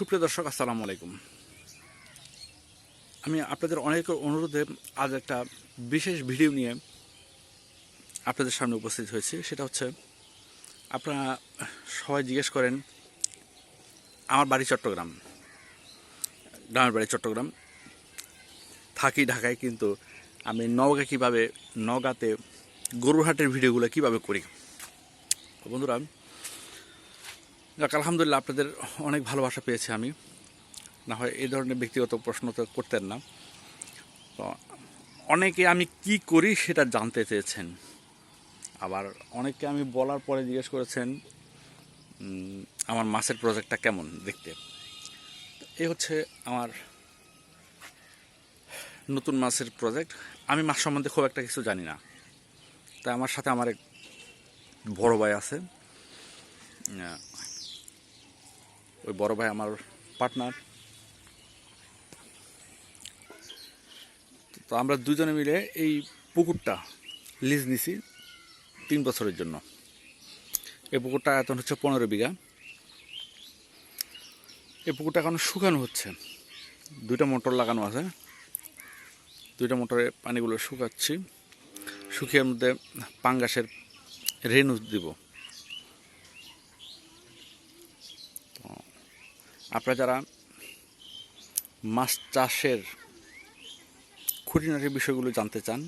সুপ্রিয় দর্শক, আসসালামু আলাইকুম। আমি আপনাদের অনেক অনুরোধে আজ একটা বিশেষ ভিডিও নিয়ে আপনাদের সামনে উপস্থিত হয়েছি। সেটা হচ্ছে, আপনারা সবাই জিজ্ঞেস করেন, আমার বাড়ি চট্টগ্রাম, গ্রামের বাড়ি চট্টগ্রাম। থাকি ঢাকায়, কিন্তু আমি নওগাঁ কীভাবে, নওগাঁতে গরুরহাটের ভিডিওগুলো কীভাবে করি? বন্ধুরা যাক, আলহামদুলিল্লাহ আপনাদের অনেক ভালোবাসা পেয়েছি আমি। না হয় এই ধরনের ব্যক্তিগত প্রশ্ন তো করতেন না। তো অনেকে আমি কি করি সেটা জানতে চেয়েছেন। আবার অনেককে আমি বলার পরে জিজ্ঞেস করেছেন আমার মাছের প্রজেক্টটা কেমন দেখতে? এই হচ্ছে আমার নতুন মাছের প্রজেক্ট। আমি মাছ সম্বন্ধে খুব একটা কিছু জানি না। তাই আমার সাথে আমার এক বড় ভাই আছে। ওই বড় ভাই আমার পার্টনার তো আমরা দুজনে মিলে এই পুকুরটা লিজ নিছি তিন বছরের জন্য। এই পুকুরটা এখন হচ্ছে পনেরো বিঘা। এই পুকুরটা এখন শুকানো হচ্ছে। দুইটা মোটর লাগানো আছে। দুইটা মোটরে পানিগুলো শুকাচ্ছি। শুকিয়ে মধ্যে পাঙ্গাসের রেনু দিব। আপনারা যারা মাছ চাষের খুঁটিনাটি বিষয়গুলো জানতে চান,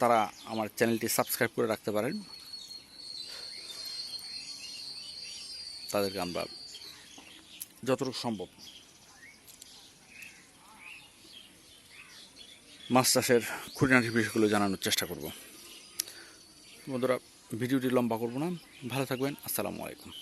তারা আমার চ্যানেলটি সাবস্ক্রাইব করে রাখতে পারেন। তাদেরকে আমরা যতটুকু সম্ভব মাছ চাষের খুঁটিনাটি বিষয়গুলো জানানোর চেষ্টা করব। বন্ধুরা, ভিডিওটি লম্বা করব না। ভালো থাকবেন। আসসালামু আলাইকুম।